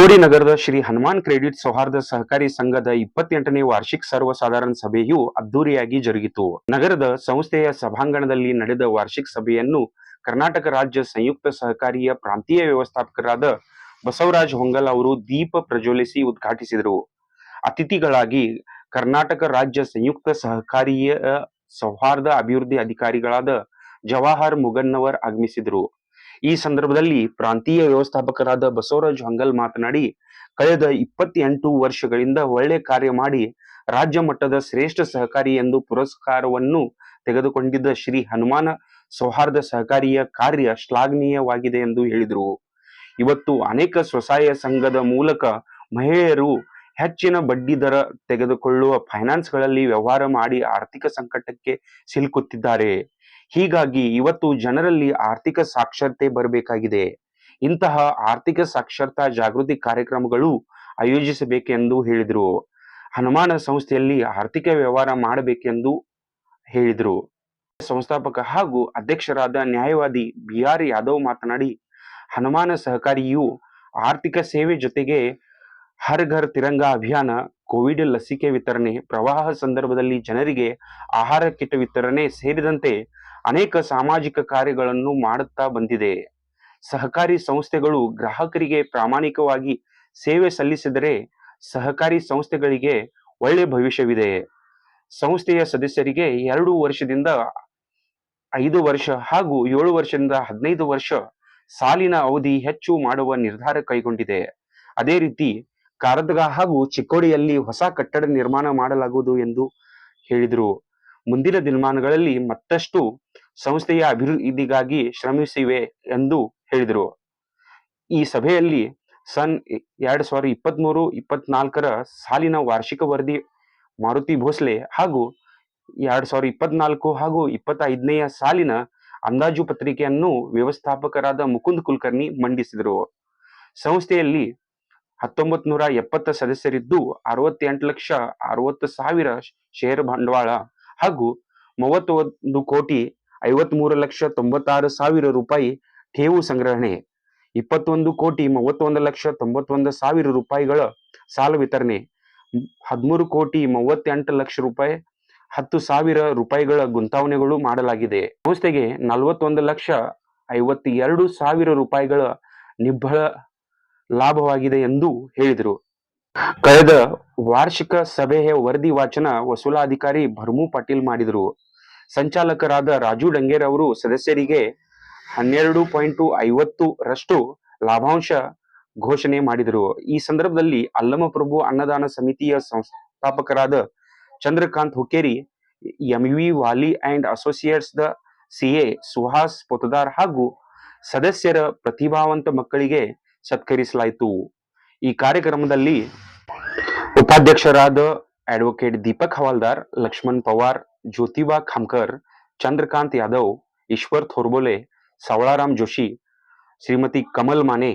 ಚಿಕ್ಕೋಡಿ ನಗರದ ಶ್ರೀ ಹನುಮಾನ್ ಕ್ರೆಡಿಟ್ ಸೌಹಾರ್ದ ಸಹಕಾರಿ ಸಂಘದ ಇಪ್ಪತ್ತೆಂಟನೇ ವಾರ್ಷಿಕ ಸರ್ವಸಾಧಾರಣ ಸಭೆಯು ಅದ್ದೂರಿಯಾಗಿ ಜರುಗಿತು. ನಗರದ ಸಂಸ್ಥೆಯ ಸಭಾಂಗಣದಲ್ಲಿ ನಡೆದ ವಾರ್ಷಿಕ ಸಭೆಯನ್ನು ಕರ್ನಾಟಕ ರಾಜ್ಯ ಸಂಯುಕ್ತ ಸಹಕಾರಿಯ ಪ್ರಾಂತೀಯ ವ್ಯವಸ್ಥಾಪಕರಾದ ಬಸವರಾಜ್ ಹೊಂಗಲ್ ಅವರು ದೀಪ ಪ್ರಜ್ವಲಿಸಿ ಉದ್ಘಾಟಿಸಿದರು. ಅತಿಥಿಗಳಾಗಿ ಕರ್ನಾಟಕ ರಾಜ್ಯ ಸಂಯುಕ್ತ ಸಹಕಾರಿಯ ಸೌಹಾರ್ದ ಅಭಿವೃದ್ಧಿ ಅಧಿಕಾರಿಗಳಾದ ಜವಾಹರ್ ಮುಗನ್ನವರ್ ಆಗಮಿಸಿದರು. ಈ ಸಂದರ್ಭದಲ್ಲಿ ಪ್ರಾಂತೀಯ ವ್ಯವಸ್ಥಾಪಕರಾದ ಬಸವರಾಜ್ ಹಂಗಲ್ ಮಾತನಾಡಿ, ಕಳೆದ ಇಪ್ಪತ್ತೆಂಟು ವರ್ಷಗಳಿಂದ ಒಳ್ಳೆ ಕಾರ್ಯ ಮಾಡಿ ರಾಜ್ಯ ಮಟ್ಟದ ಶ್ರೇಷ್ಠ ಸಹಕಾರಿ ಎಂದು ಪುರಸ್ಕಾರವನ್ನು ತೆಗೆದುಕೊಂಡಿದ್ದ ಶ್ರೀ ಹನುಮಾನ ಸೌಹಾರ್ದ ಸಹಕಾರಿಯ ಕಾರ್ಯ ಶ್ಲಾಘನೀಯವಾಗಿದೆ ಎಂದು ಹೇಳಿದರು. ಇವತ್ತು ಅನೇಕ ಸ್ವಸಹಾಯ ಸಂಘದ ಮೂಲಕ ಮಹಿಳೆಯರು ಹೆಚ್ಚಿನ ಬಡ್ಡಿ ದರ ತೆಗೆದುಕೊಳ್ಳುವ ಫೈನಾನ್ಸ್ಗಳಲ್ಲಿ ವ್ಯವಹಾರ ಮಾಡಿ ಆರ್ಥಿಕ ಸಂಕಟಕ್ಕೆ ಸಿಲುಕುತ್ತಿದ್ದಾರೆ. ಹೀಗಾಗಿ ಇವತ್ತು ಜನರಲ್ಲಿ ಆರ್ಥಿಕ ಸಾಕ್ಷರತೆ ಬರಬೇಕಾಗಿದೆ. ಇಂತಹ ಆರ್ಥಿಕ ಸಾಕ್ಷರತಾ ಜಾಗೃತಿ ಕಾರ್ಯಕ್ರಮಗಳು ಆಯೋಜಿಸಬೇಕೆಂದು ಹೇಳಿದರು. ಹನುಮಾನ ಸಂಸ್ಥೆಯಲ್ಲಿ ಆರ್ಥಿಕ ವ್ಯವಹಾರ ಮಾಡಬೇಕೆಂದು ಹೇಳಿದರು. ಸಂಸ್ಥಾಪಕ ಹಾಗೂ ಅಧ್ಯಕ್ಷರಾದ ನ್ಯಾಯವಾದಿ ಬಿ ಆರ್ ಯಾದವ್ ಮಾತನಾಡಿ, ಹನುಮಾನ ಸಹಕಾರಿಯು ಆರ್ಥಿಕ ಸೇವೆ ಜೊತೆಗೆ ಹರ್ ಘರ್ ತಿರಂಗ ಅಭಿಯಾನ, ಕೋವಿಡ್ ಲಸಿಕೆ ವಿತರಣೆ, ಪ್ರವಾಹ ಸಂದರ್ಭದಲ್ಲಿ ಜನರಿಗೆ ಆಹಾರ ಕಿಟ್ ವಿತರಣೆ ಸೇರಿದಂತೆ ಅನೇಕ ಸಾಮಾಜಿಕ ಕಾರ್ಯಗಳನ್ನು ಮಾಡುತ್ತಾ ಬಂದಿದೆ. ಸಹಕಾರಿ ಸಂಸ್ಥೆಗಳು ಗ್ರಾಹಕರಿಗೆ ಪ್ರಾಮಾಣಿಕವಾಗಿ ಸೇವೆ ಸಲ್ಲಿಸಿದರೆ ಸಹಕಾರಿ ಸಂಸ್ಥೆಗಳಿಗೆ ಒಳ್ಳೆ ಭವಿಷ್ಯವಿದೆ. ಸಂಸ್ಥೆಯ ಸದಸ್ಯರಿಗೆ ಎರಡು ವರ್ಷದಿಂದ ಐದು ವರ್ಷ ಹಾಗೂ ಏಳು ವರ್ಷದಿಂದ ಹದಿನೈದು ವರ್ಷ ಸಾಲಿನ ಅವಧಿ ಹೆಚ್ಚು ಮಾಡುವ ನಿರ್ಧಾರ ಕೈಗೊಂಡಿದೆ. ಅದೇ ರೀತಿ ಕಾರದಗ ಹಾಗೂ ಚಿಕ್ಕೋಡಿಯಲ್ಲಿ ಹೊಸ ಕಟ್ಟಡ ನಿರ್ಮಾಣ ಮಾಡಲಾಗುವುದು ಎಂದು ಹೇಳಿದರು. ಮುಂದಿನ ದಿನಮಾನಗಳಲ್ಲಿ ಮತ್ತಷ್ಟು ಸಂಸ್ಥೆಯ ಅಭಿವೃದ್ಧಿಗಾಗಿ ಶ್ರಮಿಸಿವೆ ಎಂದು ಹೇಳಿದರು. ಈ ಸಭೆಯಲ್ಲಿ ಸನ್ ಎರಡ್ ಸಾವಿರದ ಇಪ್ಪತ್ಮೂರು, ಇಪ್ಪತ್ನಾಲ್ಕರ ಸಾಲಿನ ವಾರ್ಷಿಕ ವರದಿ ಮಾರುತಿ ಭೋಸ್ಲೆ ಹಾಗೂ ಎರಡ್ ಸಾವಿರದ ಇಪ್ಪತ್ನಾಲ್ಕು ಹಾಗೂ ಇಪ್ಪತ್ತೈದನೆಯ ಸಾಲಿನ ಅಂದಾಜು ಪತ್ರಿಕೆಯನ್ನು ವ್ಯವಸ್ಥಾಪಕರಾದ ಮುಕುಂದ್ ಕುಲಕರ್ಣಿ ಮಂಡಿಸಿದರು. ಸಂಸ್ಥೆಯಲ್ಲಿ ಹತ್ತೊಂಬತ್ ನೂರ ಎಪ್ಪತ್ತ ಸದಸ್ಯರಿದ್ದು ಅರವತ್ತೆಂಟು ಲಕ್ಷ ಅರವತ್ತು ಸಾವಿರ ಷೇರು ಬಂಡವಾಳ ಹಾಗೂ ಮೂವತ್ತೊಂದು ಕೋಟಿ ಐವತ್ಮೂರು ಲಕ್ಷ ತೊಂಬತ್ತಾರು ಸಾವಿರ ರೂಪಾಯಿ ಠೇವು ಸಂಗ್ರಹಣೆ, ಇಪ್ಪತ್ತೊಂದು ಕೋಟಿ ಮೂವತ್ತೊಂದು ಲಕ್ಷ ತೊಂಬತ್ತೊಂದು ಸಾವಿರ ರೂಪಾಯಿಗಳ ಸಾಲ ವಿತರಣೆ, ಹದಿಮೂರು ಕೋಟಿ ಮೂವತ್ತೆಂಟು ಲಕ್ಷ ರೂಪಾಯಿ ಹತ್ತು ಸಾವಿರ ರೂಪಾಯಿಗಳ ಗುಂತಾವಣೆಗಳು ಮಾಡಲಾಗಿದೆ. ಸಂಸ್ಥೆಗೆ ನಲವತ್ತೊಂದು ಲಕ್ಷ ಐವತ್ತೆರಡು ಸಾವಿರ ರೂಪಾಯಿಗಳ ನಿಬ್ಬಳ ಲಾಭವಾಗಿದೆ ಎಂದು ಹೇಳಿದರು. ಕಳೆದ ವಾರ್ಷಿಕ ಸಭೆಯ ವರದಿ ವಾಚನ ವಸೂಲಾಧಿಕಾರಿ ಭರ್ಮು ಪಾಟೀಲ್ ಮಾಡಿದರು. ಸಂಚಾಲಕರಾದ ರಾಜು ಡಂಗೇರ್ ಅವರು ಸದಸ್ಯರಿಗೆ ಹನ್ನೆರಡು ಪಾಯಿಂಟ್ ಐವತ್ತು ರಷ್ಟು ಲಾಭಾಂಶ ಘೋಷಣೆ ಮಾಡಿದರು. ಈ ಸಂದರ್ಭದಲ್ಲಿ ಅಲ್ಲಮಪ್ರಭು ಅನ್ನದಾನ ಸಮಿತಿಯ ಸಂಸ್ಥಾಪಕರಾದ Chandrakant Hukkeri, MV Wali and associates the CA Suhas Potdar ಹಾಗೂ ಸದಸ್ಯರ ಪ್ರತಿಭಾವಂತ ಮಕ್ಕಳಿಗೆ ಸತ್ಕರಿಸಲಾಯಿತು. ಈ ಕಾರ್ಯಕ್ರಮದಲ್ಲಿ ಉಪಾಧ್ಯಕ್ಷರಾದ ಅಡ್ವೊಕೇಟ್ ದೀಪಕ್ ಹವಾಲ್ದಾರ್ ಲಕ್ಷ್ಮಣ್ ಪವಾರ್ ಜ್ಯೋತಿಬಾ ಖಾಮ್ಕರ್ ಚಂದ್ರಕಾಂತ್ ಯಾದವ್ ಈಶ್ವರ್ ಥೋರ್ಬೋಲೆ ಸಾವಳಾರಾಮ್ ಜೋಶಿ ಶ್ರೀಮತಿ ಕಮಲ್ ಮಾನೆ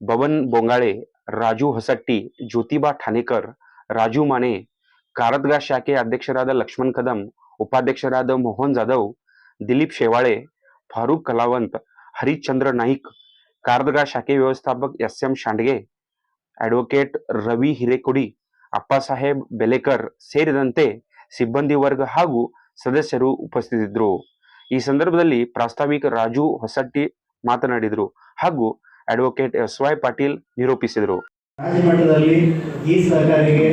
ಬವನ್ ಬೊಂಗಾಳೆ ರಾಜು ಹೊಸಟ್ಟಿ ಜ್ಯೋತಿಬಾ ಠಾಣೇಕರ್ ರಾಜು ಮಾನೆ ಕಾರದ್ಗಾ ಶಾಖೆ ಅಧ್ಯಕ್ಷರಾದ ಲಕ್ಷ್ಮಣ್ ಕದಂ ಉಪಾಧ್ಯಕ್ಷರಾದ ಮೋಹನ್ ಜಾಧವ್ ದಿಲೀಪ್ ಶೇವಾಳೆ ಫಾರೂಕ್ ಕಲಾವಂತ್ ಹರಿಶ್ಚಂದ್ರ ನಾಯ್ಕ್ ಕಾರದಗಾ ಶಾಖೆ ವ್ಯವಸ್ಥಾಪಕ S M ಶಾಂಡ್ಗೆ advocate Ravi Hirekudi Appasaheb Belekar ಸೇರಿದಂತೆ ಸಿಬ್ಬಂದಿ ವರ್ಗ ಹಾಗೂ ಸದಸ್ಯರು ಉಪಸ್ಥಿತಿದ್ದರು ಈ ಸಂದರ್ಭದಲ್ಲಿ ಪ್ರಾಸ್ತಾವಿಕ ರಾಜು ಹೊಸಟ್ಟಿ ಮಾತನಾಡಿದರು ಹಾಗೂ ಅಡ್ವೊಕೇಟ್ ಎಸ್ ವೈ ಪಾಟೀಲ್ ನಿರೂಪಿಸಿದರು. ರಾಜ್ಯ ಮಟ್ಟದಲ್ಲಿ ಈ ಸಹಕಾರಿಗೆ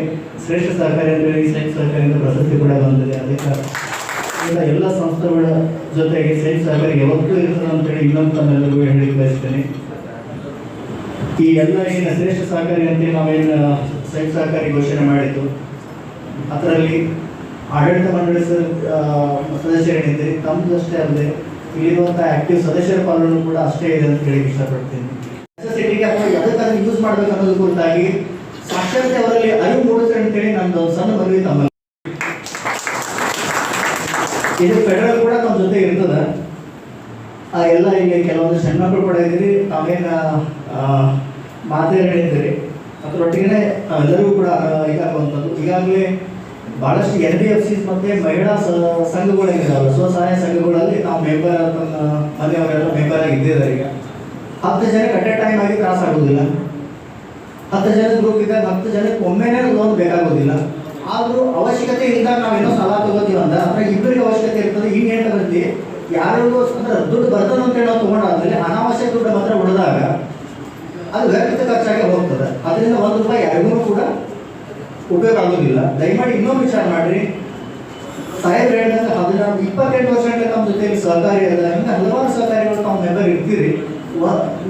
ಶ್ರೇಷ್ಠ ಸಹಕಾರಿ ಅಂದರೆ ಸೈನ್ಸ್ ಸಹಕಾರಿಯಿಂದ ಪ್ರಶಸ್ತಿ ಕೂಡ ಬಂದಿದೆ. ಅದಕ್ಕೆ ಎಲ್ಲ ಸಂಸ್ಥೆಗಳ ಜೊತೆಗೆ ಸೈನ್ಸ್ ಸಹಕಾರಿ ಯಾವತ್ತೂ ಇರ್ತದೆ ಅಂತೇಳಿ ಇನ್ನೊಂದು ತಮ್ಮೆಲ್ಲರಿಗೂ ಹೇಳಿ ಬಯಸ್ತೇನೆ. ಈ ಎಲ್ಲ ಏನು ಶ್ರೇಷ್ಠ ಸಹಕಾರಿ ಅಂತ ನಾವೇನು ಸೈಟ್ ಸಹಕಾರಿ ಘೋಷಣೆ ಮಾಡಿದ್ದು. ಅದರಲ್ಲಿ ಆಡಳಿತ ಮಂಡಳಿ ಸದಸ್ಯರೇನಿದ್ದೀರಿ ತಮ್ಮದಷ್ಟೇ ಅಲ್ಲದೆ ಇಲ್ಲಿರುವಂಥ ಆಕ್ಟಿವ್ ಸದಸ್ಯರ ಪಾಲನೆ ಕೂಡ ಅಷ್ಟೇ ಇದೆ ಅಂತ ಹೇಳಿ ಇಷ್ಟಪಡ್ತೀನಿ. ಯೂಸ್ ಮಾಡಬೇಕು ಅನ್ನೋದು ಕುರಿತಾಗಿ ಸಾಕ್ಷರತೆ ಅವರಲ್ಲಿ ಅರಿವು ಮೂಡಿಸ್ರಿ ಅಂತೇಳಿ ನಂದು ಸಣ್ಣ ಮನವಿ ತಮ್ಮಲ್ಲಿ. ಇದು ಫೆಡರಲ್ ಕೂಡ ನಮ್ಮ ಜೊತೆ ಇರ್ತದ. ಎಲ್ಲ ಈಗ ಕೆಲವೊಂದು ಸಣ್ಣ ಮಕ್ಕಳು ಕೂಡ ಇದ್ದೀರಿ, ತಾವೇನು ಮಾತೇ ಹೇಳಿದ್ದೀರಿ ಅದರೊಟ್ಟಿಗೆ ಎಲ್ಲರಿಗೂ ಕೂಡ ಇದಾಗುವಂಥದ್ದು. ಈಗಾಗಲೇ ಬಹಳಷ್ಟು ಎನ್ ಬಿ ಎಫ್ ಸಿಸ್ ಮತ್ತೆ ಮಹಿಳಾ ಸ- ಸಂಘಗಳು ಏನಿದಾವೆ ಸ್ವಸಹಾಯ ಸಂಘಗಳಲ್ಲಿ ನಾವು ಮೆಂಬರ್ ಮನೆಯವರೆಲ್ಲ ಮೆಂಬರ್ ಆಗಿ ಇದ್ದಿದ್ದಾರೆ ಈಗ. ಹತ್ತು ಜನ ಕಟ್ಟೆ ಟೈಮ್ ಆಗಿ ತ್ರಾಸ ಆಗೋದಿಲ್ಲ. ಹತ್ತು ಜನ ಗ್ರೂಪ್ ಇದ್ದಾಗ ಹತ್ತು ಜನಕ್ಕೆ ಒಮ್ಮೆನೇ ಲೋನ್ ಬೇಕಾಗೋದಿಲ್ಲ. ಆದರೂ ಅವಶ್ಯಕತೆ ಇದ್ದಾಗ ನಾವೇನೋ ಸಾಲ ತಗೋತೀವಿ ಅಂತ ಅಂದ್ರೆ ಇಬ್ಬರಿಗೆ ಅವಶ್ಯಕತೆ ಇರ್ತದೆ. ಹಿಂಗೆ ಹೇಳ್ತಾರಲ್ಲಿ ಯಾರಿಗೂ ಅಂದ್ರೆ ದುಡ್ಡು ಬರ್ತದೆ ಅಂತ ಹೇಳೋ ನಾವು ತಗೊಂಡಾದ್ಮೇಲೆ ಅನಾವಶ್ಯಕ ದುಡ್ಡು ಮಾತ್ರ ಉಳಿದಾಗ ಅದು ವ್ಯರ್ಥ ಖರ್ಚಾಗಿ ಹೋಗ್ತದೆ. ಅದರಿಂದ ಒಂದು ರೂಪಾಯಿ ಯಾರಿಗೂ ಕೂಡ ಉಪಯೋಗ ಆಗೋದಿಲ್ಲ. ದಯಮಾಡಿ ಇನ್ನೊಂದು ವಿಚಾರ ಮಾಡ್ರಿ. ಸಾಹೇಬ್ರು ಹೇಳಿದಂಗೆ ಹದಿನಾರು, ಇಪ್ಪತ್ತೆಂಟು ಪರ್ಸೆಂಟ್ ತಮ್ಮ ಜೊತೆಯಲ್ಲಿ ಸಹಕಾರಿ ಅದ ಹಿಂಗೆ ಹಲವಾರು ಸಹಕಾರಿಗಳು ತಮ್ಮ ಮೆಂಬರ್ ಇರ್ತೀರಿ.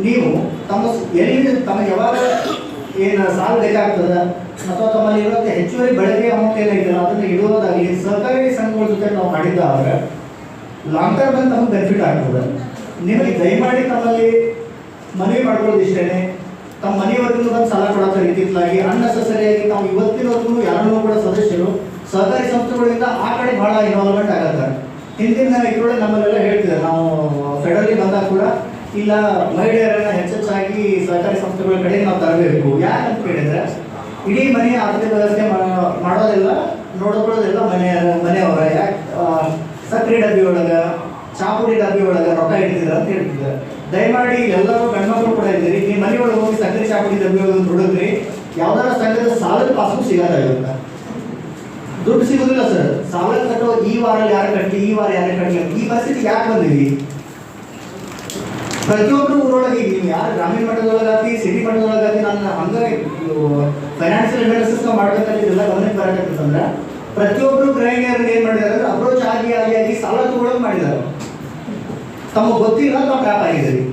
ನೀವು ತಮ್ಮ ಎಲ್ಲಿ ತಮ್ಮ ಯಾವಾಗ ಏನು ಸಾಲ ಬೇಕಾಗ್ತದ ಅಥವಾ ತಮ್ಮಲ್ಲಿ ಇರೋದಕ್ಕೆ ಹೆಚ್ಚುವರಿ ಬಳಕೆ ಅಮೌಂಟ್ ಏನಾಗಿದೆಯಲ್ಲ ಅದನ್ನು ಇಡುವುದಾಗಲಿ, ಸಹಕಾರಿ ಸಂಘಗಳ ಜೊತೆ ನಾವು ಮಾಡಿದ್ದಾದ್ರೆ ಲಾಂಗ್ ಟರ್ಮ್ ಅಂತ ನಮಗೆ ಬೆನಿಫಿಟ್ ಆಗ್ತದೆ. ನಿಮಗೆ ದಯಮಾಡಿ ತಮ್ಮಲ್ಲಿ ಮನವಿ ಮಾಡ್ಕೊಳ್ಳೋದು ಇಷ್ಟೇ ತಮ್ಮ ಮನೆಯವರೆಗೂ ಬಂದು ಸಾಲ ಕೊಡೋ ರೀತಿಯಾಗಿ ಅನ್ನೆಸೆಸರಿಯಾಗಿ ತಾವು ಇವತ್ತಿನವರೆಗೂ ಯಾರನ್ನೂ ಕೂಡ ಸದಸ್ಯರು ಸಹಕಾರಿ ಸಂಸ್ಥೆಗಳಿಂದ ಆ ಕಡೆ ಬಹಳ ಇನ್ವಾಲ್ವ್ಮೆಂಟ್ ಆಗತ್ತಾರೆ ಹಿಂದಿನ ಇದ್ರೊಳಗೆ ನಮ್ಮಲ್ಲೆಲ್ಲ ಹೇಳ್ತಿದ್ದಾರೆ. ನಾವು ಫೆಡರಲಿ ಬಂದಾಗ ಕೂಡ ಇಲ್ಲ, ಮಹಿಳೆಯರನ್ನ ಹೆಚ್ಚೆಚ್ಚಾಗಿ ಸಹಕಾರಿ ಸಂಸ್ಥೆಗಳ ಕಡೆ ನಾವು ತರಬೇಕು. ಯಾಕಂತ ಕೇಳಿದ್ರೆ, ಇಡೀ ಮನೆಯ ಆರ್ಥಿಕ ವ್ಯವಸ್ಥೆ ಮಾಡೋದೆಲ್ಲ, ನೋಡ್ಕೊಳ್ಳೋದೆಲ್ಲ ಮನೆಯ, ಮನೆಯವರ, ಯಾಕೆ ಸಕ್ರೆ ಡಬ್ಬಿ ಒಳಗ ಚಾಪುಡಿ ಡಬ್ಬಿ ಒಳಗ ರೊಕ್ಕ ಇಡ್ತಿದ್ದಾರೆ ಅಂತ ಹೇಳ್ತಿದ್ದಾರೆ. ದಯಮಾಡಿ ಎಲ್ಲರೂ ಗಂಡ್ಮಕ್ಳು ಕೂಡ ಇದ್ದೀರಿ. ನೀವು ಮನೆ ಒಳಗೆ ಹೋಗಿ ಸಕ್ಕರೆ ಚಾಪುಡಿ ದಬ್ಬಿಯೋದನ್ನು ಹುಡುಗ್ರಿ ಯಾವ್ದಾರ ಸಂಘದ ಸಾಲದ ಪಾಸ್ಬುಕ್ ಸಿಗೋದಾಗಿರುತ್ತೆ ದುಡ್ಡು ಸಿಗೋದಿಲ್ಲ ಸರ್ ಸಾಲ ಕಟ್ಟೋ ಈ ವಾರ ಯಾರು ಕಟ್ಲಿ, ಈ ವಾರ ಯಾರು ಕಟ್ಲಿ ಈ ಪರಿಸ್ಥಿತಿ ಯಾಕೆ ಬಂದಿವಿ ಪ್ರತಿಯೊಬ್ಬರು ಊರೊಳಗೆ ನೀವು ಯಾರು ಗ್ರಾಮೀಣ ಮಟ್ಟದೊಳಗಾಗಿ ಸಿಟಿ ಮಟ್ಟದೊಳಗಾಗಿ ನನ್ನ ಹಂಗೆ ಫೈನಾನ್ಷಿಯಲ್ ಅನಾಲಿಸಿಸ್ ಮಾಡ್ಬೇಕಂತ ಇದೆಲ್ಲ ಗಮನಕ್ಕೆ ಬರಕತ್ತಂದ್ರೆ ಪ್ರತಿಯೊಬ್ಬರು ಗೃಹಿಣಿಯರಿಗೆ ಏನ್ ಮಾಡಿದಾರೆ ಅಂದ್ರೆ ಅಪ್ರೋಚ್ ಆಗಿ ಆಗಿ ಆಗಿ ಸಾಲ ತಗೊಳಕ್ ಮಾಡಿದ್ದಾರೆ ತಮ್ಮ ಗೊತ್ತಿಲ್ಲ ನಾವು ಟ್ಯಾಪ್ ಆಗಿದ್ದೀವಿ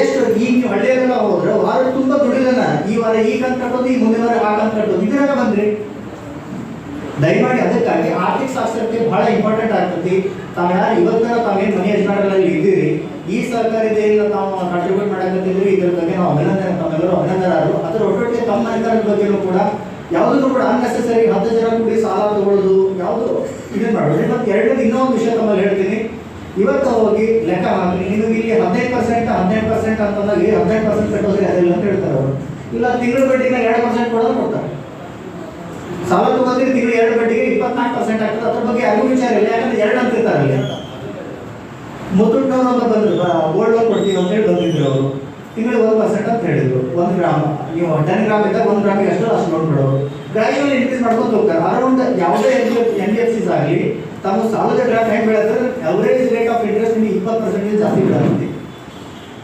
ಎಷ್ಟು ಈಗ ನೀವು ಹಳ್ಳಿಯಲ್ಲೆಲ್ಲ ಹೋದ್ರೆ ವಾರ ತುಂಬಾ ದುಡಿದನ. ಈ ವಾರ ಈ ಕಂತು ಕಟ್ಟೋದು ಈ ಮುಂದಿನ ವಾರ ಆ ಕಂತು ಕಟ್ಟೋದು ಇದ್ರಾಗ ಬಂದ್ರಿ ದಯಮಾಡಿ ಅದಕ್ಕಾಗಿ ಆರ್ಥಿಕ ಶಾಸ್ತ್ರಕ್ಕೆ ಬಹಳ ಇಂಪಾರ್ಟೆಂಟ್ ಆಗ್ತೈತಿ ತಾವು ಯಾರು ಇವತ್ತಿನ ತಾವೇನು ಮನೆ ಯಜಮಾನರಲ್ಲಿ ಇದ್ದೀರಿ, ಈ ಸರ್ಕಾರದಿಂದ ತಾವು ಕಾಂಟ್ರಿಬ್ಯೂಟ್ ಮಾಡಕತ್ತಿದ್ರಿ ಇದ್ರ ಬಗ್ಗೆ ನಾವು ಅಭಿನಂದನೆ, ತಮ್ಮೆಲ್ಲರೂ ಅಭಿನಂದನಾರು ಅದರ ಒಟ್ಟೊಟ್ಟಿಗೆ ತಮ್ಮ ಅಧಿಕಾರದ ಬಗ್ಗೆನೂ ಕೂಡ ಯಾವುದನ್ನು ಕೂಡ ಅನ್ನೆಸೆಸರಿ ಹತ್ತು ಜನ ಕೂಡಿ ಸಾಲ ತಗೊಳ್ಳೋದು, ಯಾವುದು ಇದನ್ನ ಮಾಡೋದು. ಮತ್ತೆ ಎರಡನೇದು ಇನ್ನೊಂದು ವಿಷಯ ತಮ್ಮಲ್ಲಿ ಹೇಳ್ತೀನಿ. ಇವತ್ತು ಹೋಗಿ ಲೆಕ್ಕ ಹಾಕಿ ನಿಮಗೆ ಇಲ್ಲಿ ಹದಿನೈದು ಪರ್ಸೆಂಟ್ ಹದಿನೈದು ಪರ್ಸೆಂಟ್ ಅಂತಂದಾಗ ಹದಿನೈದು ಪರ್ಸೆಂಟ್ ಕಟ್ಟೋದ್ರೆ ಅದಿಲ್ಲ ಅಂತ ಹೇಳ್ತಾರೆ ಅವರು. ಇಲ್ಲ, ತಿಂಗಳ ಬಡ್ಡಿನ ಎರಡು ಪರ್ಸೆಂಟ್ ಕೊಡೋದು ಕೊಡ್ತಾರೆ. ಸಾಲ ತಗೋದ್ರೆ ತಿಂಗಳು ಎರಡು ಬಡ್ಡಿಗೆ ಇಪ್ಪತ್ನಾಲ್ಕು ಪರ್ಸೆಂಟ್ ಆಗ್ತದೆ. ಅದ್ರ ಬಗ್ಗೆ ಯಾರಿಗೂ ವಿಚಾರ ಇಲ್ಲ. ಯಾಕಂದ್ರೆ ಎರಡು ಅಂತಿರ್ತಾರೆ ಅಲ್ಲಿ ಮುತ್ತೂಟ್ನವ್ರು ಅಂತ ಬಂದ್ರು. ಗೋಲ್ಡ್ ಲೋನ್ ಕೊಡ್ತೀವಿ ಅಂತ ಹೇಳಿ ಬಂದಿದ್ರು ಅವರು. ತಿಂಗಳಿಗೆ ಒಂದು ಪರ್ಸೆಂಟ್ ಅಂತ ಹೇಳಿದ್ರು. ಒಂದು ಗ್ರಾಮ. ನೀವು ಟೆನ್ ಗ್ರಾಮ್ ಇದ್ದಾಗ ಒಂದು ಗ್ರಾಮಿಗೆ ಅಷ್ಟು ಅಷ್ಟು ಲೋನ್ ಕೊಡೋರು. ಗ್ರಾಜುವಲ್ ಇನ್ಕ್ರೀಸ್ ಮಾಡ್ಕೊಂಡು ಹೋಗ್ತಾರೆ. ಅರೌಂಡ್ ಯಾವುದೇ ಎನ್ ಬಿ ಎಫ್ ಸಿಸ್ ಆಗಲಿ ತಮ್ಮ ಸಾಲದ ಗ್ರಾಫ್ ಹೆಂಗೆ ಬೆಳೆದ್ರೆ ಅವರೇಜ್ ರೇಟ್ ಆಫ್ ಇಂಟ್ರೆಸ್ಟ್ ನಿಮಗೆ ಇಪ್ಪತ್ತು ಪರ್ಸೆಂಟೇಜ್ ಜಾಸ್ತಿ ಬೀಳತ್ತೆ.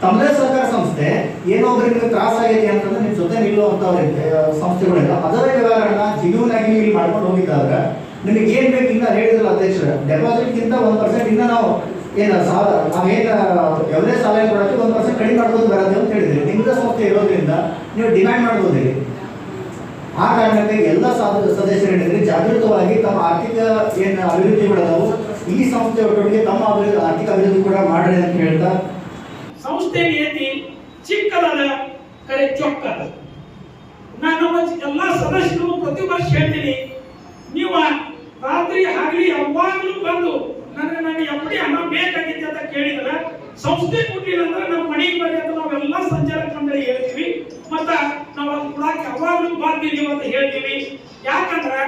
ತಮ್ಮದೇ ಸಹಕಾರ ಸಂಸ್ಥೆ ಏನೋ ಒಬ್ಬರಿಗೆ ತ್ರಾಸ ಆಗಿದೆ ಅಂತಂದ್ರೆ ನಿಮ್ಮ ಜೊತೆ ನಿಲ್ಲುವಂಥವ್ರಿಗೆ ಸಂಸ್ಥೆಗಳೆಲ್ಲ. ಅದರ ವ್ಯವಹಾರನ ಜಿನ್ಯೂನ್ ಆಗಿ ಇಲ್ಲಿ ಮಾಡ್ಕೊಂಡು ಹೋಗಿದ್ದಾಗ ನಿಮಗೆ ಏನು ಬೇಕು ಇನ್ನ ಹೇಳಿದ್ರಲ್ಲ ಅಧ್ಯಕ್ಷರ ಡೆಪಾಸಿಟ್ಗಿಂತ ಒಂದು ಪರ್ಸೆಂಟ್ ಇನ್ನ ನಾವು ಏನು ಸಾಲ ನಾವೇನು ಯಾವುದೇ ಸಾಲ ಕೊಡಕ್ಕೆ ಒಂದು ಪರ್ಸೆಂಟ್ ಕಡಿಮೆ ಮಾಡ್ಬೋದು ಬರೋದು ಅಂತ ಹೇಳಿದ್ರಿ. ನಿಮ್ಮದೇ ಸಂಸ್ಥೆ ಇರೋದ್ರಿಂದ ನೀವು ಡಿಮ್ಯಾಂಡ್ ಮಾಡ್ಬೋದಿರಿ. ಆ ಕಾರಣಕ್ಕೆ ಎಲ್ಲ ಸಾಧ ಸದಸ್ಯರು ಹೇಳಿದ್ರೆ ಜಾಗೃತವಾಗಿ ತಮ್ಮ ಆರ್ಥಿಕ ಏನು ಅಭಿವೃದ್ಧಿಗಳದಾವು ಈ ಸಂಸ್ಥೆ ಒಟ್ಟೊಟ್ಟಿಗೆ ತಮ್ಮ ಅಭಿವೃದ್ಧಿ ಆರ್ಥಿಕ ಅಭಿವೃದ್ಧಿ ಕೂಡ ಮಾಡ್ರಿ ಅಂತ ಹೇಳ್ತಾ. ಸಂಸ್ಥೆ ನಿಯತಿ ಚಿಕ್ಕದಾದ ಕರೆ ಚೊಕ್ಕದ ನಾನು ಎಲ್ಲ ಸದಸ್ಯರು ಪ್ರತಿ ವರ್ಷ ಹೇಳ್ತೀನಿ ನೀವು ರಾತ್ರಿ ಹಗಲಿ ಯಾವಾಗಲೂ ಬಂದು ನನಗೆ ನನಗೆ ಎಪ್ಪಡಿ ಹಣ ಬೇಕಾಗಿತ್ತು ಅಂತ ಕೇಳಿದ್ರೆ ಸಂಸ್ಥೆ ಕೊಟ್ಟಿಲ್ಲ ಅಂದ್ರೆ ನಮ್ಮ ಮನೆಗೆ ಬರ್ರಿ ಅಂತ ನಾವೆಲ್ಲ ಸಂಚಾಲಕ ಮಂಡಳಿ ಹೇಳ್ತೀವಿ ಮತ್ತ ನಾವು ಅದು ಕೊಡಕ್ಕೆ ಯಾವಾಗಲೂ ಬಾಧ್ಯದೀವಿ ಅಂತ ಹೇಳ್ತೀವಿ ಯಾಕಂದ್ರೆ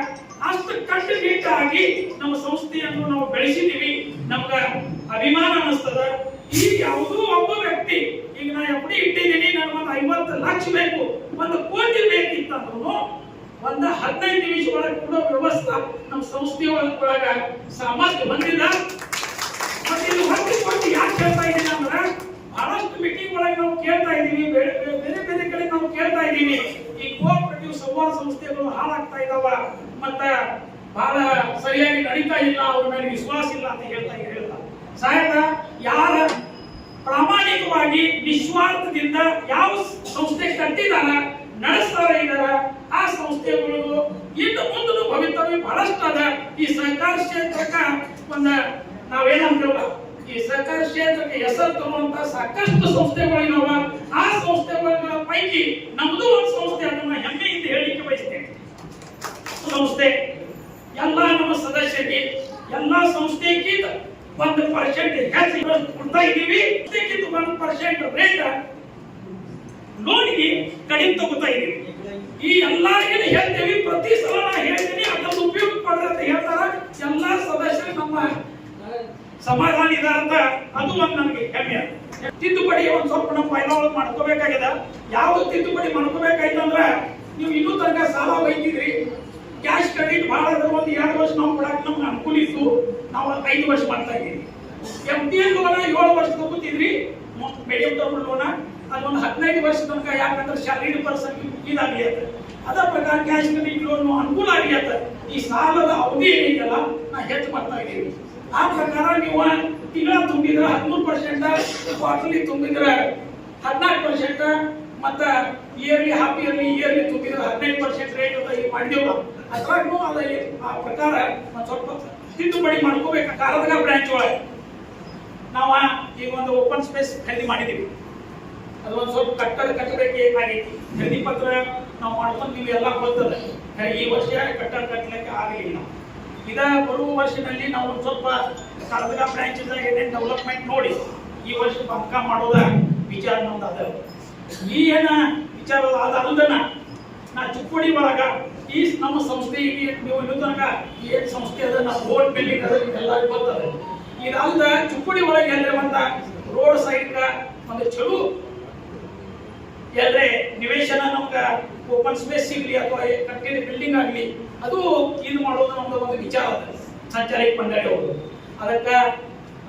ಅಷ್ಟು ಕಟ್ಟುನಿಟ್ಟಾಗಿ ನಮ್ಮ ಸಂಸ್ಥೆಯನ್ನು ನಾವು ಬೆಳೆಸಿದ್ದೀವಿ ನಮ್ಗ ಅಭಿಮಾನ ಅನಿಸ್ತದ ಈಗ ಯಾವುದೋ ಒಬ್ಬ ವ್ಯಕ್ತಿ ಈಗ ನಾ ಎಫ್ಡಿ ಇಟ್ಟಿದ್ದೀನಿ ನನಗೆ ಒಂದು ಐವತ್ತು ಲಕ್ಷ ಬೇಕು ಒಂದು ಕೋಟಿ ಬೇಕಿತ್ತಂದ್ರು ಒಂದ ಹದಿನೈದು ನಿಮಿಷ ಒಳಗೆ ಕೊಡೋ ವ್ಯವಸ್ಥೆ ನಮ್ಮ ಸಂಸ್ಥೆ ಒಳಗ ಸಾಮರ್ಥ್ಯ ಬಂದಿಲ್ಲ ಮತ್ತೆ ಇದು ಕೊಟ್ಟು ಯಾಕೆ ಹೇಳ್ತಾ ಇದ್ದೀನಿ ಅಂದ್ರೆ ಬಹಳಷ್ಟು ಮೀಟಿಂಗ್ ಒಳಗೆ ನಾವು ಕೇಳ್ತಾ ಇದ್ದೀವಿ, ಬೇರೆ ಬೇರೆ- ಬೇರೆ ಕಡೆ ನಾವು ಕೇಳ್ತಾ ಇದ್ದೀವಿ. ಈ ಕೋಆಪರೇಟಿವ್ ಸಂವಾದ ಸಂಸ್ಥೆಗಳು ಹಾಳಾಗ್ತಾ ಇದಾವ. ಮತ್ತ ಬಹಳ ಸರಿಯಾಗಿ ನಡೀತಾ ಇಲ್ಲ, ಅವ್ರ ಮೇಲೆ ವಿಶ್ವಾಸ ಇಲ್ಲ ಅಂತ ಹೇಳ್ತಾ ಹೇಳ್ತಾ ಸಾಹೇಬ ಯಾರ ಪ್ರಾಮಾಣಿಕವಾಗಿ ನಿಸ್ವಾರ್ಥದಿಂದ ಯಾವ ಸಂಸ್ಥೆ ಕಟ್ಟಿದಾರ, ನಡೆಸ್ತಾರ ಇದಾರ, ಆ ಸಂಸ್ಥೆಗಳು ಇನ್ನು ಮುಂದೂ ಭವಿತವ್ಯ ಬಹಳಷ್ಟು ಅದ. ಈ ಸಹಕಾರ ಕ್ಷೇತ್ರಕ್ಕ ಒಂದ ನಾವೇನಂತೀವಲ್ಲ ಈ ಸಹಕಾರ ಕ್ಷೇತ್ರಕ್ಕೆ ಹೆಸರು ತರುವಂತ ಸಾಕಷ್ಟು ಸಂಸ್ಥೆಗಳಿದಾವ. ಆ ಸಂಸ್ಥೆಗಳ ಪೈಕಿ ನಮ್ದು ಒಂದು ಸಂಸ್ಥೆ, ಅದನ್ನ ಹೆಮ್ಮೆಯಿಂದ ಹೇಳಿಕೆ ಬಯಸ್ತೇನೆ. ಸಂಸ್ಥೆ. ಎಲ್ಲ ನಮ್ಮ ಸದಸ್ಯರಿಗೆ ಎಲ್ಲ ಸಂಸ್ಥೆಗಿಂತ ಒಂದು ಪರ್ಸೆಂಟ್ ಹೆಚ್ಚು ಕೊಡ್ತಾ ಇದ್ದೀವಿ. ಒಂದು ಪರ್ಸೆಂಟ್ ರೇಟ್ ಲೋನ್ಗೆ ಕಡಿಮೆ ತಗೋತಾ ಇದೀವಿ ಈ ಎಲ್ಲರಿಗೂ ಹೇಳ್ತೇವಿ ಪ್ರತಿ ಸಲ ನಾ ಹೇಳ್ತೀನಿ ಅದನ್ನು ಉಪಯೋಗ ಪಡ್ರಿ ಹೇಳ್ತಾರ ಎಲ್ಲಾ ಸದಸ್ಯರು ನಮ್ಮ ಸಮಾಧಾನ ಇದ ಅಂತ ಅದು ಒಂದು ನಮಗೆ ಹೆಮ್ಮೆ. ತಿದ್ದುಪಡಿ ಒಂದ್ ಸ್ವಲ್ಪ ನಮ್ಮ ಫೈನಲ್ ಮಾಡ್ಕೋಬೇಕಾಗಿದೆ. ಯಾವ್ದು ತಿದ್ದುಪಡಿ ಮಾಡ್ಕೋಬೇಕಾಯ್ತಂದ್ರ ನೀವು ಇನ್ನೂ ತನಕ ಸಾಲ ಒಯ್ತಿದ್ರಿ ಕ್ಯಾಶ್ ಕ್ರೆಡಿಟ್ ಭಾಳ ಅದ್ರ ಒಂದು ಎರಡು ವರ್ಷ ನಾವು ಕೊಡಕ್ಕೆ ನಮ್ಗೆ ಅನುಕೂಲ ಇತ್ತು. ನಾವು ಐದು ವರ್ಷ ಮಾಡ್ತಾ ಇದ್ದೀವಿ. ಎಂ ಟಿ ಎಲ್ ಲೋನ ಏಳು ವರ್ಷ ತಗೋತಿದ್ರಿ ಮೀಡಿಯಂ ಟರ್ಮ್ ಲೋನ ಅದೊಂದು ಹದಿನೈದು ವರ್ಷ ತನಕ ಯಾಕಂದ್ರೆ ಶಾರೀರಿಕ ಪರ್ಸನ್ ಇದಾಗಿಯತ್ತೆ ಅದ ಪ್ರಕಾರ ಕ್ಯಾಶ್ ಕ್ರೆಡಿಟ್ ಲೋನ್ ಅನುಕೂಲ ಆಗಿಯತ್ತೆ ಈ ಸಾಲದ ಅವಧಿ ಏನಿದೆಯಲ್ಲ, ನಾ ಹೆಚ್ಚು ಮಾಡ್ತಾ ಇದ್ದೀವಿ ಆ ಪ್ರಕಾರ ನೀವು ತಿಂಗಳ ತುಂಬಿದ್ರೆ ಹದಿಮೂರು ಪರ್ಸೆಂಟ್ ಕ್ವಾರ್ಟರ್ಲಿ ತುಂಬಿದ್ರೆ ಹದಿನಾಲ್ಕು ಪರ್ಸೆಂಟ್ ಮತ್ತ ಇಯರ್ಲಿ ಹಾಫ್ ಇಯರ್ಲಿ ಇಯರ್ಲಿ ತುಂಬಿದ್ರೆ ಹದಿನೈದು ಪರ್ಸೆಂಟ್ ರೇಟ್ ಅಂತ ಈಗ ಮಾಡಿದೇವಲ್ಲ, ಅದ್ರಾಗೂ ಅದ ಆ ಪ್ರಕಾರ ಒಂದು ಸ್ವಲ್ಪ ತಿದ್ದುಪಡಿ ಮಾಡ್ಕೋಬೇಕು ಕಾರದಗ ಬ್ರಾಂಚ್ ಒಳಗೆ ನಾವು ಈಗ ಒಂದು ಓಪನ್ ಸ್ಪೇಸ್ ಖರೀದಿ ಮಾಡಿದೀವಿ. ಅದು ಒಂದು ಸ್ವಲ್ಪ ಕಟ್ಟಡ ಕಟ್ಟಬೇಕು ಆಗೈತಿ. ಖರೀದಿ ಪತ್ರ ನಾವು ಮಾಡ್ಕೊಂತೀವಿ ಎಲ್ಲ ಗೊತ್ತದ ಖರೆ ಈ ವರ್ಷ ಕಟ್ಟಡ ಕಟ್ಟಲಿಕ್ಕೆ ಆಗಲಿಲ್ಲ ಇದ ಬರುವ ವರ್ಷದಲ್ಲಿ ನಾವು ಒಂದು ಸ್ವಲ್ಪ ಕರ್ನಾಟಕ ಬ್ರಾಂಚ್ ಏನೇನು ಡೆವಲಪ್ಮೆಂಟ್ ನೋಡಿ, ಈ ವರ್ಷ ಪಕ್ಕ ಮಾಡೋದ ವಿಚಾರ ನಮ್ದು ಅದ. ಈ ಏನ ವಿಚಾರ ಅದ ನಾ ಚಿಕ್ಕೋಡಿ ಒಳಗ ಈ ನಮ್ಮ ಸಂಸ್ಥೆ ನೀವು ಇಲ್ಲದಾಗ ಏನ್ ಸಂಸ್ಥೆ ಅದ ನಾವು ಬೋರ್ಡ್ ಬಿಲ್ಡಿಂಗ್ ಅದ ಎಲ್ಲ ಗೊತ್ತದ. ಇದಲ್ದ ಚಿಕ್ಕೋಡಿ ಒಳಗೆ ಎಲ್ಲ ಬಂದ ರೋಡ್ ಸೈಡ್ ಒಂದು ಚಲೋ ಎಲ್ಲೇ ನಿವೇಶನ ನಮ್ಗ ಓಪನ್ ಸ್ಪೇಸ್ ಸಿಗ್ಲಿ ಅಥವಾ ಕಟ್ಟಿದ ಬಿಲ್ಡಿಂಗ್ ಆಗಲಿ, ಅದು ಇದು ಮಾಡೋದು ನಮ್ದು ಒಂದು ವಿಚಾರ ಅದ. ಸಂಚಾರಿಕ ಮಂಡಳಿ ಅವರು ಅದಕ್ಕ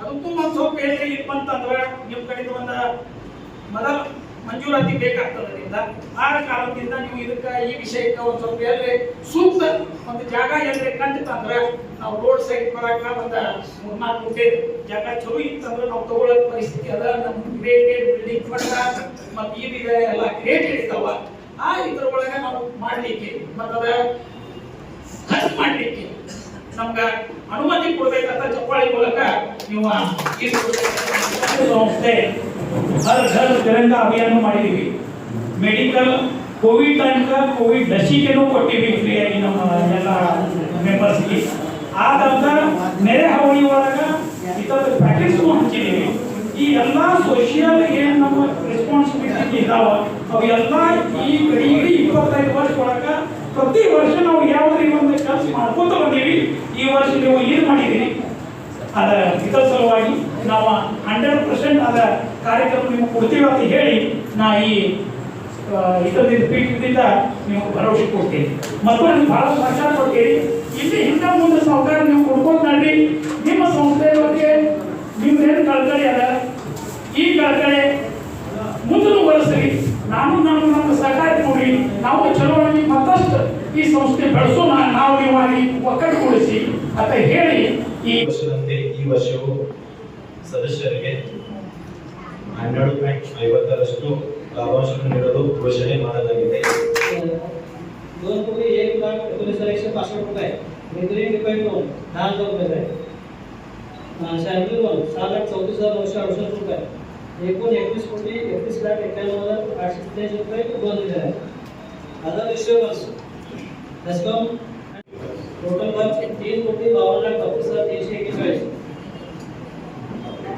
ಅದಕ್ಕೂ ಒಂದು ಸ್ವಲ್ಪ ಹೇಳಿ ಬಂತಂದ್ರ ನಿಮ್ಮ ಕಡೆಯಿಂದ ಒಂದು ಮೊದಲ ಮಂಜೂರಾತಿ ಬೇಕಾಗ್ತದೆ ಅದರಿಂದ ಆ ಕಾರಣದಿಂದ ನೀವು ಇದಕ್ಕ ಈ ವಿಷಯಕ್ಕೆ ಒಂದು ಸ್ವಲ್ಪ ಎಲ್ಲಿ ಸೂಕ್ತ ಒಂದು ಜಾಗ ಎಲ್ಲೇ ಕಂಡಿತ್ತಂದ್ರ ನಾವು ರೋಡ್ ಸೈಡ್ ಬರಕ ಒಂದು ಮೂರ್ನಾಲ್ಕು ಗುಂಟೆ ಜಾಗ ಚಲೋ ಇತ್ತಂದ್ರೆ ನಾವು ತಗೊಳ್ಳೋ ಪರಿಸ್ಥಿತಿ ಅದ ನಮ್ಮ ಬಿಲ್ಡಿಂಗ್ ಮಟ್ಟ ಮತ್ತು ಈದಿದೆ ಎಲ್ಲ ಗ್ರೇಟ್ ಇರ್ತಾವ. ಆ ಇದ್ರ ಒಳಗೆ ನಾವು ಮಾಡ್ಲಿಕ್ಕೆ ಮತ್ತದ ಖರ್ಚು ಮಾಡ್ಲಿಕ್ಕೆ ನಮ್ಗ ಅನುಮತಿ ಕೊಡ್ಬೇಕಂತ ಚಪ್ಪಾಳಿ ಮೂಲಕ ನೀವು ಈ ಹರ್ ತಿರಂಗ ಅಭಿಯಾನ ಮಾಡಿದೀವಿ. ಮೆಡಿಕಲ್ ಕೋವಿಡ್ ತನಕ ಕೋವಿಡ್ ಲಸಿಕೆನೂ ಕೊಟ್ಟಿವಿ ಫ್ರೀಯಾಗಿ ನಮ್ಮ ಎಲ್ಲ ಮೆಂಬರ್ಸ್ಗೆ ಆದಂತ ನೆರೆ ಹಾವಳಿ ಒಳಗ ಇತರ ಪ್ಯಾಕೇಜ್ ಹಂಚಿದೀವಿ. ಈ ಎಲ್ಲ ಸೋಷಿಯಲ್ ಏನು ನಮ್ಮ ರೆಸ್ಪಾನ್ಸಿಬಿಲಿಟಿ ಇದಾವ. ಅವೆಲ್ಲ ಈ ಇಡೀ ಇಪ್ಪತ್ತೈದು ವರ್ಷ ಒಳಗ ಪ್ರತಿ ವರ್ಷ ನಾವು ಯಾವ್ದು ಒಂದು ಕೆಲಸ ಮಾಡ್ಕೊತ ಬಂದೀವಿ. ಈ ವರ್ಷ ನೀವು ಏನು ಮಾಡಿದೀರಿ? ಅದರ ಇತರ ಸಲುವಾಗಿ ನಾವು ಹಂಡ್ರೆಡ್ ಪರ್ಸೆಂಟ್ ಅದ ಕಾರ್ಯಕ್ರಮ ನೀವು ಕೊಡ್ತೀವಿ ಅಂತ ಹೇಳಿ ನಾ ಈ ಇದರಿಂದ ಪೀಠದಿಂದ ನೀವು ಭರವಸೆ ಕೊಡ್ತೀನಿ. ಮತ್ತು ನೀವು ಬಹಳ ಸಹಕಾರ ಕೊಡ್ತೀರಿ. ಇಲ್ಲಿ ಹಿಂದೆ ಮುಂದೆ ಸಹಕಾರ ನೀವು ಕೊಡ್ಕೊಂಡು ನಿಮ್ಮ ಸಂಸ್ಥೆಯ ಬಗ್ಗೆ ನಿಮ್ದೇನು ಕಳ್ಕಳಿ ಅದ ಈ ಕಳ್ಕಳೆ ಬಳಸ್ರಿ ನಾನು ನಾನು ನಮ್ಮ ಸಹಕಾರ ಕೊಡ್ರಿ. ನಾವು ಚಲೋವಾಗಿ ಮತ್ತಷ್ಟು ಈ ಸಂಸ್ಥೆ ಬೆಳೆಸೋಣ ನಾವು ನೀವಾಗಿ ಒಕ್ಕಟ್ಟುಗೊಳಿಸಿ ಅಂತ ಹೇಳಿ ಈ ವರ್ಷದಂತೆ ಈ ವರ್ಷವೂ ಸದಸ್ಯರಿಗೆ ಹನ್ನೆರಡು ಪಾಯಿಂಟ್ ಐವತ್ತರಷ್ಟು ಲಾಭಾಂಶ ನೀಡಲು ಘೋಷಣೆ ಮಾಡಲಾಗಿದೆ दोन कोटी एक लाख एकोणीस हजार एकशे पासष्ट रुपये मेत्री डिपेंड लोन दहा हजार रुपये आहे सॅलरी लोन सहा लाख चौतीस हजार नऊशे अडुसष्ट रुपये एकूण एकवीस कोटी एकवीस लाख एक्क्याण्णव हजार आठशे सत्याऐंशी रुपये लोन दिले आहे अदर रिसिव्हर्स हेस्कॉम टोटल खर्च तीन कोटी बावन्न लाख बत्तीस हजार तीनशे एक्केचाळीस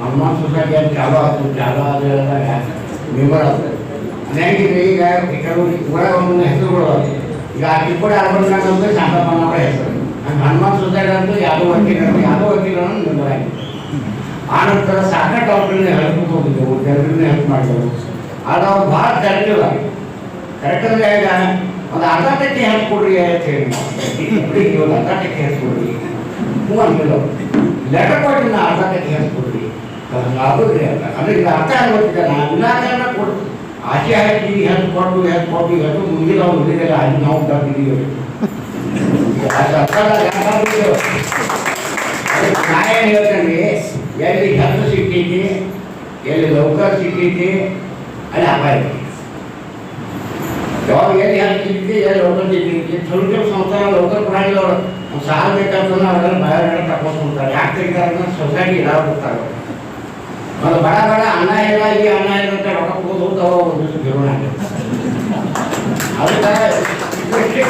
ಹನುಮಾನ್ ಸೊಸೈಟಿ ಅಂತ ಚಾಲು ಆಯ್ತು ಚಾಲು ಆದಾಗ ಮೆಂಬರ್ ಆಗ್ತದೆ ಅದೇಂಗಿದೆ ಈಗ ಕೆಲವು ಊರಾಗ ಒಂದೊಂದು ಹೆಸರುಗಳು ಅದಾವ. ಈಗ ಆ ಟಿಪ್ಪಡಿ ಅರವತ್ತು ಅಂತ ಶಾಂತಪ್ಪನವರ ಹೆಸರು ಹಂಗೆ ಹನುಮಾನ್ ಸೊಸೈಟಿ ಅಂತ ಯಾವುದೋ ವಕೀಲರು ಯಾವುದೋ ವಕೀಲರನ್ನು ಮೆಂಬರ್ ಆಗಿದೆ ಆ ನಂತರ ಸಾಕಷ್ಟು ಅವ್ರನ್ನ ಹೆಲ್ಪ್ ಹೋಗಿದ್ದೆವು ಜನರನ್ನ ಹೆಲ್ಪ್ ಮಾಡಿದೆವು ಆದ್ರೆ ಅವ್ರು ಭಾಳ ಕರೆಕ್ಟಿವ್ ಆಗಿ ಕರೆಕ್ಟ್ ಅಂದ್ರೆ ಈಗ ಒಂದು ಅರ್ಧ ಟಕ್ಕೆ ಹೆಲ್ಪ್ ಕೊಡ್ರಿ ಅಂತ ಹೇಳಿ ಇಬ್ಬರಿಗೆ ಒಂದು ಅರ್ಧ ಟಕ್ಕೆ ಹೆಲ್ಪ್ ಕೊಡ್ರಿ ಹ್ಞೂ ಅಂತಿಲ್ಲ ಲೆಟರ್ ಕೊಟ್ಟು ನಾ ಅರ್ಧ ಟಕ್ಕೆ ಹೆಲ್ಪ್ ಕೊಡ್ರಿ ಆಗೋದ್ರಿ ಅಲ್ಲ ಅಂದ್ರೆ ಇದು ಅರ್ಥ ಆಗೋದಿಲ್ಲ ನಾ ವಿನಾಕಾರಣ ಕೊಡು ಆಚೆ ಹಾಕಿ ಹೆಲ್ಪ್ ಕೊಟ್ಟು ಹೆಲ್ಪ್ ಕೊಟ್ಟು ಹೆಲ್ಪ್ ಮುಂದಿನ ಅವ್ರು ಉಳಿದಿಲ್ಲ ಅಲ್ಲಿ ನಾವು ಬರ್ತಿದ್ದೀವಿ ಅದು ಅರ್ಥ ಆಗಲ್ಲ, ಯಾಕಾಗ್ಬಿಟ್ಟು? ಅದಕ್ಕೆ ನಾ ಏನು ಹೇಳ್ತೇನೆ ಎಲ್ಲಿ ಹೆಲ್ಪ್ ಸಿಕ್ಕೈತಿ ಎಲ್ಲಿ ಲೌಕರ್ ಸಿಕ್ಕೈತಿ ಅಲ್ಲಿ ಅಪಾಯ ಐತಿ. ಯಾವಾಗ ಎಲ್ಲಿ ಹೆಲ್ಪ್ ಸಿಕ್ಕೈತಿ ಎಲ್ಲಿ ಲೌಕರ್ ಸಿಕ್ಕೈತಿ ಚಲೋ ಚಲೋ ಸಂಸ್ಥೆ ಲೌಕರ್ ಪ್ರಾಣಿಗಳು ಒಂದು ಸಾಲ ಬೇಕಾದ್ರೆ ಅವರೆಲ್ಲ ಬಯೋಡಾಟ ತಗೊಂಡು ಹೋಗ್ತಾರೆ ಯಾಕೆ ತೆಗಿತಾರೆ ಸೊಸೈಟಿ ಇಡಾವ್ ಹೋಗ್ತಾರೆ ಒಂದು ಬಡ ಬಡ ಅನ್ನ ಇಲ್ಲ ಈ ಅನ್ನ ಇಲ್ಲ ಅಂತ ರೊಕ್ಕ ಕೂದು ಹೋಗ್ತಾವ ಒಂದು ದಿವಸ ಗಿರೋಣ ಅದಕ್ಕೆ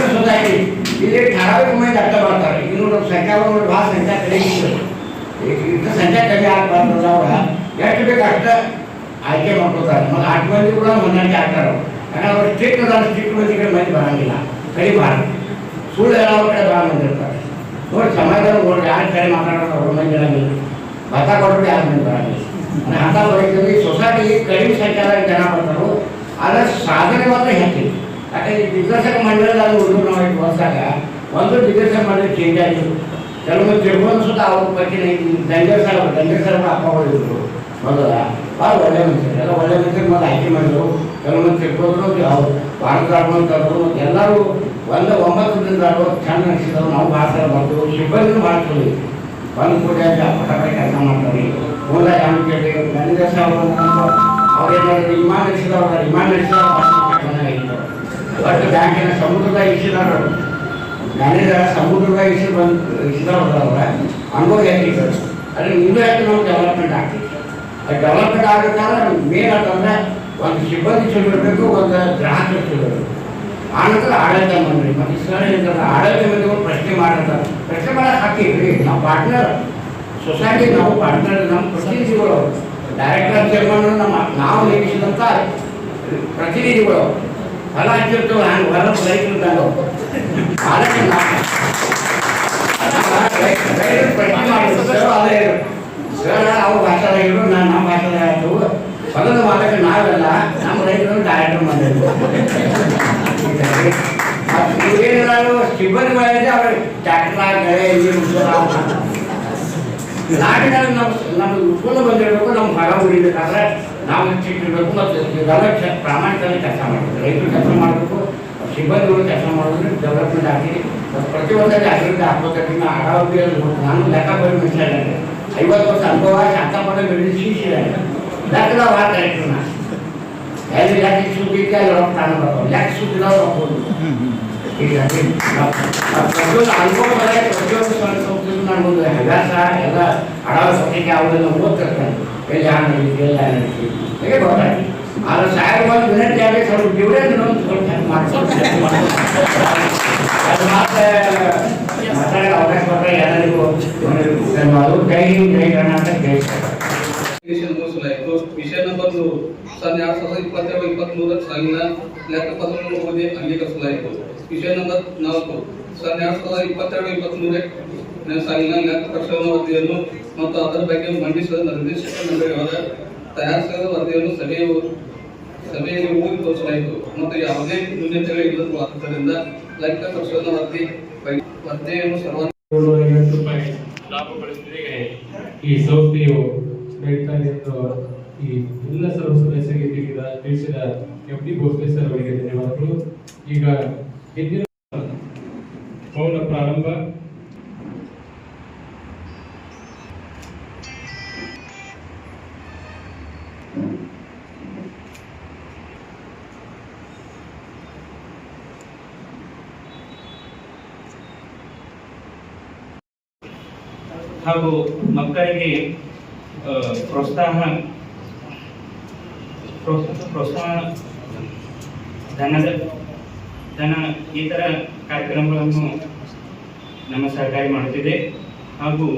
ಸೊಸೈಟಿ ಇಲ್ಲಿ ಠರಾವಿಕ ಮಂದಿ ಅರ್ಥ ಮಾಡ್ತಾರೆ ಈಗ ನೋಡಿ ಸಂಖ್ಯಾ ನೋಡಿ ಭಾಳ ಸಂಖ್ಯಾ ಕಡಿಮೆ ಇದೆ. ಈಗ ಇಂಥ ಸಂಖ್ಯೆ ಕಡಿಮೆ ಆಗ್ಬಾರ್ದು ಅವ್ರ ಎಷ್ಟು ಬೇಕು ಅಷ್ಟ ಆಯ್ಕೆ ಮಾಡ್ಕೊತಾರೆ ಮತ್ತು ಆಟು ಮಂದಿ ಕೂಡ ಹೊಂದಾಣಿಕೆ ಆಗ್ತಾರೆ ಅವ್ರು. ಯಾಕಂದ್ರೆ ಅವ್ರು ಸ್ಟ್ರಿಕ್ಟ್ ಅದಾರ ಸ್ಟ್ರಿಕ್ಟ್ ಮಂದಿ ಕಡೆ ಮಂದಿ ಬರಂಗಿಲ್ಲ ಕಡಿಬಾರ್ದು ಸುಳ್ಳು ಹೇಳೋ ಕಡೆ ಭಾಳ ಮಂದಿ ಇರ್ತಾರೆ ನೋಡಿ ಸಮಾಜದಲ್ಲಿ ನೋಡಿ ಯಾರು ಕಡೆ ಮಾತಾಡೋದು ಅವ್ರ ಮಂದಿ ಇರಂಗಿಲ್ಲ ಭತ್ತ ಕೊಟ್ಟರು ಯಾರು ಮಂದಿ ಬರಂಗಿಲ್ಲ ಅಂದ್ರೆ ಅಂತ ಬರೀತೀವಿ ಸೊಸೈಟಿ ಕಡಿಮೆ ಸಂಖ್ಯೆದಾಗ ಜನ ಬರ್ತಾರೆ. ಆದರೆ ಸಾಧನೆ ಮಾತ್ರ ಹೆಚ್ಚಿದೆ ಯಾಕಂದ್ರೆ ದಿಗ್ದರ್ಶಕ ಮಂಡಳಿ ಹುಡುಗರು ನಾವು ಇಟ್ಟು ಒಂದು ದಿಗ್ದರ್ಶಕ ಮಂಡಳಿ ಚೇಂಜ್ ಆಯಿತು. ಕೆಲವೊಂದು ತಿಳ್ಕೊಂಡು ಸುತ್ತ ಅವ್ರ ಬಗ್ಗೆ ದಂಗರ್ ಸರ್ ದಂಗರ್ ಸರ್ ಅಪ್ಪ ಇದ್ರು ಮೊದಲ ಭಾಳ ಒಳ್ಳೆ ಮನುಷ್ಯರು. ಎಲ್ಲ ಒಳ್ಳೆ ಮನುಷ್ಯರು ಮೊದಲು ಆಯ್ಕೆ ಮಾಡಿದ್ರು. ಕೆಲವೊಂದು ತಿಳ್ಕೊಂಡ್ರು ಅವ್ರು ಭಾರತ ಆಡ್ಕೊಂತಂದ್ರು ಎಲ್ಲರೂ ಒಂದು ಒಂಬತ್ತು ದಿನದ ಚಂದ ನಡೆಸಿದ್ರು. ನಾವು ಭಾಳ ಸಲ ಬರ್ತೀವಿ ಸಿಬ್ಬಂದಿನೂ ಇತ್ತು. ಒಂದು ಅಂತ ಪಟಾಪಟ ಕೆಲಸ ಮಾಡ್ತಾರೆ. ಮೂಲ ಯಾವ ಕೇಳಿ ನನಗೆ ಅವ್ರೇನಾದ್ರು ವಿಮಾನ ನಡೆಸಿದವ್ರ ವಿಮಾನ ನಡೆಸಿದವ್ರು ಒಟ್ಟು ಬ್ಯಾಂಕಿನ ಸಮುದ್ರದ ಇಸಿದವರು ನನಗೆ ಸಮುದ್ರದ ಇಸಿ ಬಂದು ಇಸಿದವ್ರ ಅವ್ರ. ಅನುಭವ ಹೇಗಿದ್ದರು ಅಲ್ಲಿ ಇನ್ನೂ ಯಾಕೆ ನಾವು ಡೆವಲಪ್ಮೆಂಟ್ ಆಗ್ತೈತಿ ಅದು ಡೆವಲಪ್ಮೆಂಟ್ ಆಗಬೇಕಾದ್ರೆ ಮೇನ್ ಅಂತಂದ್ರೆ ಒಂದು ಸಿಬ್ಬಂದಿ ಚಲೋ ಇರಬೇಕು ಒಂದು ಗ್ರಾಹಕರು ಚಲೋ ಇರಬೇಕು ಆನಂತರ ಆಡಳಿತ ಮಂಡಳಿ. ಮತ್ತು ಸರ್ ಆಡಳಿತ ಮಂಡಳಿಗಳು ಪ್ರಶ್ನೆ ಮಾಡಿರ್ತಾರೆ. ಪ್ರಶ್ನೆ ಮಾಡಕ್ಕೆ ಹಾಕಿದ್ರಿ ನಾವು ಪಾರ್ಟ್ನರ್ ಸೊಸೈಟಿ ನಾವು ಪಾರ್ಟ್ನರ್ ನಮ್ಮ ಪ್ರತಿನಿಧಿಗಳು ಡೈರೆಕ್ಟರ್ ಚೇರ್ಮನ್ ನಮ್ಮ, ನಾವು ನೇಮಿಸಿದಂಥ ಪ್ರತಿನಿಧಿಗಳು. ಫಲ ಹಚ್ಚಿರ್ತೇವೆ, ಹಂಗೆ ಹೊರ ರೈತರು ಅದಕ್ಕೆ ಸರ್ ಅವ್ರ ಭಾಷೆದಾಗಿದ್ರು ನಾನು ನಮ್ಮ ಭಾಷೆದಾಗ ಹೊಲದ ಫಲದ ಮಾಲಕ ನಾವೆಲ್ಲ, ನಮ್ಮ ರೈತರು ಡೈರೆಕ್ಟರ್ ಮಾಡಿದ್ರು ಸಿಬ್ಬಂದಿ ಮಾಡಿದ್ರೆ ಅವ್ರು ಟ್ರ್ಯಾಕ್ಟರ್ ಗಳೆ ನೀರು ನಾಡಿನಲ್ಲಿ ನಮ್ಮ ನಮ್ಮ ಉತ್ಪನ್ನ ಬಂದಿರಬೇಕು ನಮ್ಮ ಮರ ಉಳಿಬೇಕಾದ್ರೆ ನಾವು ಚಿಟ್ಟಿರ್ಬೇಕು ಮತ್ತು ಚ- ಪ್ರಾಮಾಣಿಕವಾಗಿ ಕೆಲಸ ಮಾಡಬೇಕು. ರೈತರು ಕೆಲಸ ಮಾಡಬೇಕು ಸಿಬ್ಬಂದಿಗಳು ಕೆಲಸ ಮಾಡಿದ್ರೆ ಡೆವಲಪ್ಮೆಂಟ್ ಆಗಲಿ ಮತ್ತು ಪ್ರತಿಯೊಂದರಲ್ಲಿ ಅಭಿವೃದ್ಧಿ ಆಗ್ಬೋದಕ್ಕಿಂತ ಆರೋಗ್ಯದಲ್ಲಿ ನಾನು ಲೆಕ್ಕ ಬರೀ ಇದ್ದಾನೆ ಐವತ್ತು ವರ್ಷ ಅನುಭವ ಶಾಂತಪದ ಬೆಳೆದು ಶಿಶಿದ್ದಾನೆ ಲೆಕ್ಕದ ವಾರ ಕರೆಕ್ಟ್ ನಾ ಎಲ್ಲಿ ಲೆಕ್ಕ ಸುದ್ದಿಕ್ಕೆ ಅಲ್ಲಿ ರೊಕ್ಕ ತಾನು ಬರ್ತಾವೆ. ಲೆಕ್ಕ ಸುದ್ದಿಲ್ಲ ರೊಕ್ಕ ನಾವು ಪ್ರತಿಯೊಂದು ಅನುಭವ ಪ್ರತಿಯೊಂದು ಮಾಡ್ಬೋದು ಹವ್ಯಾಸ ಎಲ್ಲ ಹಡವ ಪತ್ರಿಕೆ ಅವೆಲ್ಲ ಓದ್ತಿರ್ತಾನೆ ಎಲ್ಲಿ ಹ್ಯಾಂಗ ನಡೀತಿ ಎಲ್ಲಿ ಹ್ಯಾಂಗ ನಡೀತಿ ಹೇಗೆ ಗೊತ್ತಾಯ್ತು? ಆದ್ರೆ ಸಾಹೇಬ್ ಒಂದು ವಿನಂತಿ ಆಗಲಿ ಸ್ವಲ್ಪ ಡಿವಿಡೆಂಡ್ ಒಂದು ಸ್ವಲ್ಪ ಹೆಲ್ಪ್ ಮಾಡ್ಕೊಂಡು ಅದು ಮಾತ್ರ ಮಾತಾಡೋ ಅವಕಾಶ ಕೊಟ್ಟರೆ ಎಲ್ಲರಿಗೂ ಧನ್ಯವಾದ ಜೈ ಹಿಂದ್ ಜೈ ಕರ್ನಾಟಕ ಜೈ ಸರ್ಕಾರ ಅಪ್ಲಿಕೇಶನ್ ಮುಗಿಸಲಾಯಿತು ವಿಷಯ ನಂಬರ್ ನೂರು ಸನ್ ಎರಡ್ ಸಾವಿರದ ಇಪ್ಪತ್ತೆರಡು ಇಪ್ಪತ್ಮೂರರ ಸಾಲಿನ ಲೆಕ್ಕ ಪತ್ರವನ್ನು ಓದಿ ಅಂಗೀಕರಿಸಲಾಯಿತು ವಿಷಯ ನಂಬರ್ ನಾಲ್ಕು. ಸನ್ ಎರಡ್ ಸಾವಿರದ ಇಪ್ಪತ್ತೆರಡು ಇಪ್ಪತ್ಮೂರನೇ ಲೆಕ್ಕ ಪ್ರಕ್ಷೇಪಣ ವರದಿಯನ್ನು ಮತ್ತು ಅದರ ಬಗ್ಗೆ ಮಂಡಿಸಿದ ನಿರ್ದೇಶಕ ಮಂಡಳಿಯವರ ತಯಾರಿಸಿದ ವರದಿಯನ್ನು ಸಭೆಯ ಸಭೆಯಲ್ಲಿ ಓದಿ ತೋರಿಸಲಾಯಿತು ಮತ್ತು ಯಾವುದೇ ನ್ಯೂನತೆಗಳಿಲ್ಲದಿರುವುದರಿಂದ ಲೆಕ್ಕ ಪ್ರಕ್ಷೇಪಣ ವರದಿ ವರದಿಯನ್ನು ಲಾಭ ಈ ಸಂಸ್ಥೆಯು ಎಂದು ಈ ಎಲ್ಲ ಸರ್ವ ಸದಸ್ಯರಿಗೆ ತಿಳಿದ ತಿಳಿಸಿದ ಎಂ ಡಿ ಭೋಸ್ಲೆ ಸರ್ ಅವರಿಗೆ ಧನ್ಯವಾದಗಳು. ಈಗ ಹಿಂದಿನ ಪೌನ ಪ್ರಾರಂಭ. ಹಾಗೂ ಮಕ್ಕಳಿಗೆ ಪ್ರೋತ್ಸಾಹ ಪ್ರೋತ್ಸಾಹ ಪ್ರೋತ್ಸಾಹ ಧನದ ಧನ ಈ ಥರ ಕಾರ್ಯಕ್ರಮಗಳನ್ನು ನಮ್ಮ ಸರ್ಕಾರಿ ಮಾಡುತ್ತಿದೆ ಹಾಗೂ